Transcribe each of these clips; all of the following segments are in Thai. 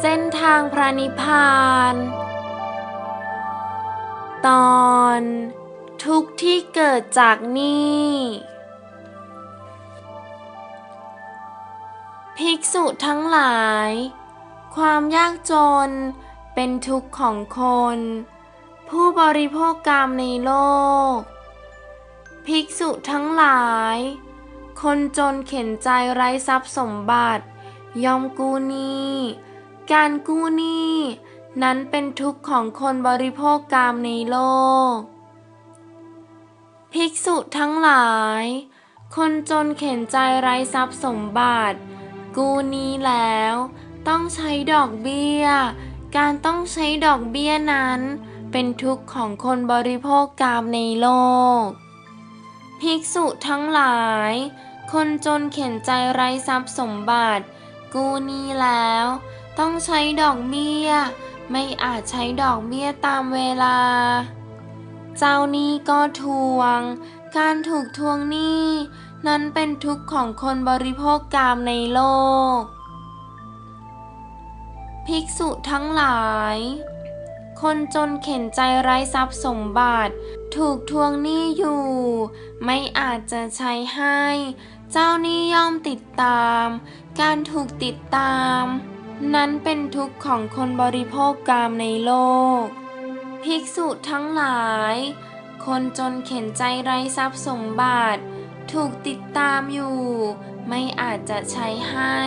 เส้นทางพระนิพพาน ตอน ทุกที่เกิดจากนี้ภิกษุทั้งหลาย ความยากจนเป็นทุกข์ของคน ผู้บริโภคกรรมในโลก ภิกษุทั้งหลาย คนจนเข็นใจไร้ทรัพย์สมบัติ ยอมกู้หนี้ การกู้หนี้นั้นเป็นทุกข์ของคนบริโภคกรรมในโลก ภิกษุทั้งหลาย คนจนเข็นใจไร้ทรัพย์สมบัติ กู้หนี้แล้วต้องใช้ดอกเบี้ย การต้องใช้ดอกเบี้ยนั้น เป็นทุกข์ของคนบริโภคกรรมในโลก ภิกษุทั้งหลาย คนจนเข็นใจไร้ทรัพย์สมบัติ กู้หนี้แล้ว ต้องใช้ดอกเบี้ย ไม่อาจใช้ดอกเบี้ยตามเวลา เจ้าหนี้ก็ทวง การถูกทวงหนี้นั้นเป็นทุกข์ของคนบริโภคกรรมในโลก ภิกษุทั้งหลาย คนจนเข็นใจไร้ทรัพย์สมบัติ ถูกทวงหนี้อยู่ ไม่อาจจะใช้ให้ เจ้าหนี้ย่อมติดตาม การถูกติดตาม นั้นเป็นทุกข์ของคนบริโภคกรรมในโลก ภิกษุทั้งหลาย คนจนเข็นใจไร้ทรัพย์สมบัติ ถูกติดตามอยู่ ไม่อาจจะใช้ให้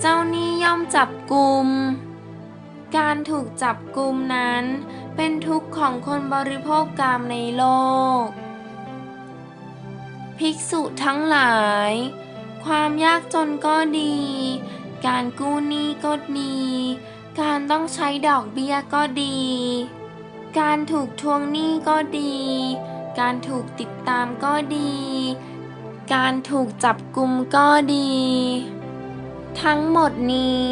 เจ้าหนี้ย่อมจับกลุมการถูกจับกลุมนั้น เป็นทุกข์ของคนบริโภคกรรมในโลก ภิกษุทั้งหลาย ความยากจนก็ดี การกู้หนี้ก็ดี การต้องใช้ดอกเบี้ยก็ดี การถูกทวงหนี้ก็ดี การถูกติดตามก็ดี การถูกจับกลุมก็ดี ทั้งหมดนี้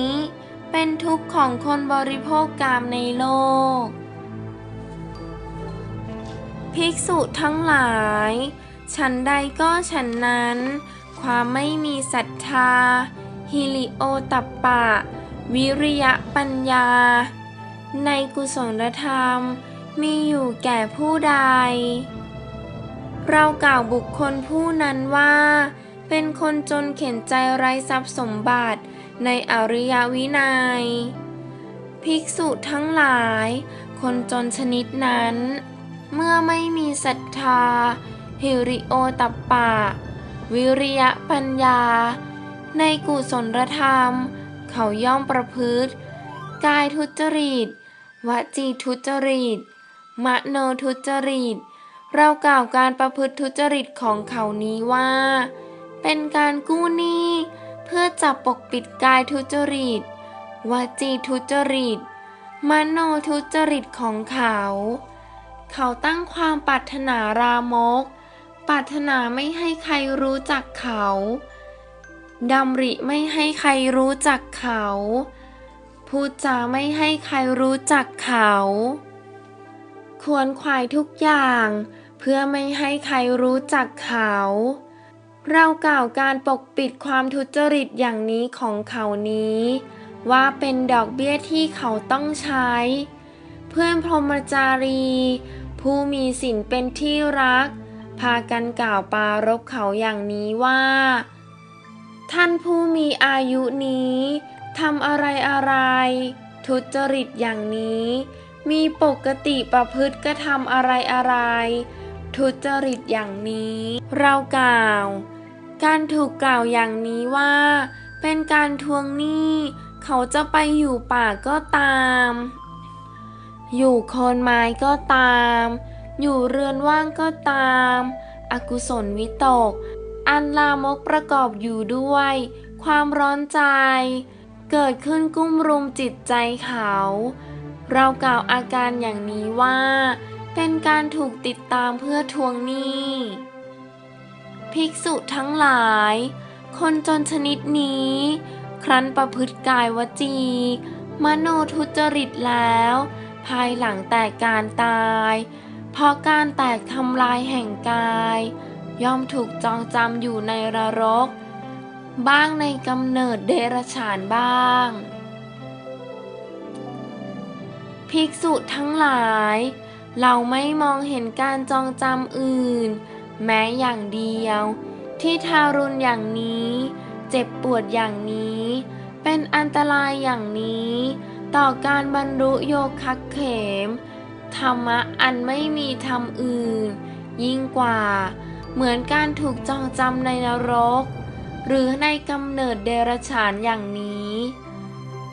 เป็นทุกข์ของคนบริโภคกรรมในโลก ภิกษุทั้งหลาย ฉันใดก็ฉันนั้น ความไม่มีศรัทธา ฮิริโอตัปปะ วิริยะปัญญา ในกุศลธรรมมีอยู่แก่ผู้ใด เรากล่าวบุคคลผู้นั้นว่า เป็นคนจนเข็นใจไร้ทรัพย์สมบัติในอริยวินัย ภิกษุทั้งหลาย คนจนชนิดนั้น เมื่อไม่มีศรัทธา หิริโอตัปปะ วิริยะปัญญา ในกุศลธรรม เขาย่อมประพฤติ กายทุจริต วจีทุจริต มโนทุจริต เรากล่าวการประพฤติทุจริตของเขานี้ว่า เป็นการกู้หนี้ เพื่อจับปกปิดกายทุจริต วจีทุจริต มโนทุจริตของเขา เขาตั้งความปรารถนารามก ปรารถนาไม่ให้ใครรู้จักเขา ดำริไม่ให้ใครรู้จักเขา พูดจาไม่ให้ใครรู้จักเขา ควรขวายทุกอย่าง เพื่อไม่ให้ใครรู้จักเขา เรากล่าวการปกปิดความทุจริตอย่างนี้ของเขานี้ ว่าเป็นดอกเบี้ยที่เขาต้องใช้ เพื่อนพรหมจารี ผู้มีศีลเป็นที่รัก พากันกล่าวปารบเขาอย่างนี้ว่า ท่านผู้มีอายุนี้ทำอะไรอะไร ทุจริตอย่างนี้ มีปกติประพฤติกระทำอะไรอะไร ทุจริตอย่างนี้ เรากล่าว การถูกกล่าวอย่างนี้ว่า เป็นการทวงหนี้ เขาจะไปอยู่ป่าก็ตาม อยู่โคนไม้ก็ตาม อยู่เรือนว่างก็ตาม อกุศลวิตก อันลามกประกอบอยู่ด้วย ความร้อนใจ เกิดขึ้นกุ้มรุมจิตใจเขา เรากล่าวอาการอย่างนี้ว่า เป็นการถูกติดตามเพื่อทวงหนี้ ภิกษุทั้งหลาย คนจนชนิดนี้ ครั้นประพฤติกายวจี มโนทุจริตแล้ว ภายหลังแตกการตาย เพราะการแตกทำลายแห่งกาย ย่อมถูกจองจำอยู่ในนรก บ้างในกำเนิดเดรัจฉานบ้าง ภิกษุทั้งหลาย เราไม่มองเห็นการจองจำอื่น แม้อย่างเดียว ที่ทารุณอย่างนี้ เจ็บปวดอย่างนี้ เป็นอันตรายอย่างนี้ ต่อการบรรลุโยคักเขม ธรรมะอันไม่มีธรรมอื่น ยิ่งกว่า เหมือนการถูกจองจำในนรก หรือในกำเนิดเดรัจฉานอย่างนี้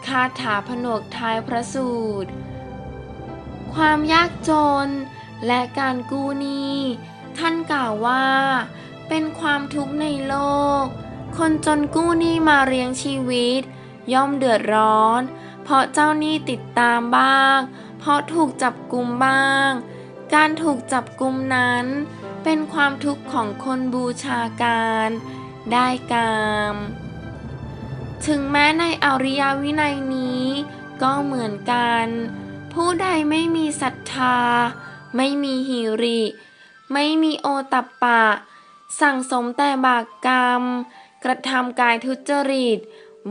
คาถาผนวกท้ายพระสูตร ความยากจนและการกู้หนี้ท่านกล่าวว่า เป็นความทุกข์ในโลก คนจนกู้หนี้มาเลี้ยงชีวิต ย่อมเดือดร้อน เพราะเจ้าหนี้ติดตามบ้าง เพราะถูกจับกุมบ้าง การถูกจับกุมนั้น เป็นความทุกข์ของคนบูชาการ ได้กาม ถึงแม้ในอริยวินัยนี้ก็เหมือนกัน ผู้ใดไม่มีศรัทธา ไม่มีหิริ ไม่มีโอตัปปะ สั่งสมแต่บากกรรม กระทำกายทุจริต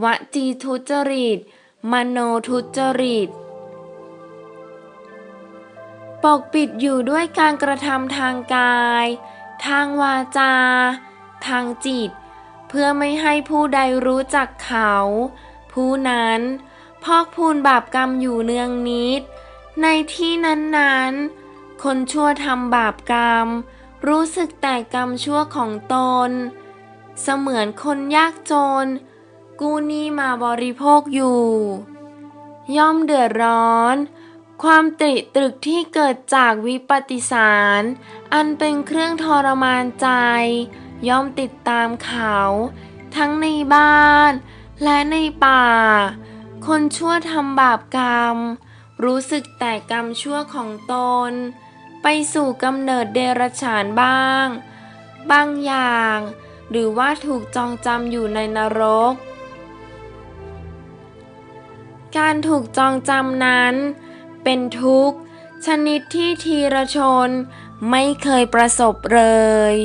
วจีทุจริต มโนทุจริต ปกปิดอยู่ด้วยการกระทำทางกาย ทางวาจา ทางจิต เพื่อไม่ให้ผู้ใดรู้จักเขา ผู้นั้นพอกพูนบาปกรรมอยู่เนืองนิด ในที่นั้นๆ คนชั่วทำบาปกรรม รู้สึกแต่กรรมชั่วของตน เสมือนคนยากจน กู้หนี้มาบริโภคอยู่ ย่อมเดือดร้อน ความตริตรึกที่เกิดจากวิปฏิสาร อันเป็นเครื่องทรมานใจ ย่อมติดตามเขา ทั้งในบ้านและในป่า คนชั่วทำบาปกรรม รู้สึกแต่กรรมชั่วของตน ไปสู่กำเนิดเดรัจฉานบ้าง บางอย่าง หรือว่าถูกจองจำอยู่ในนรก การถูกจองจำนั้น เป็นทุกข์ ชนิดที่ทีรชนไม่เคยประสบเลย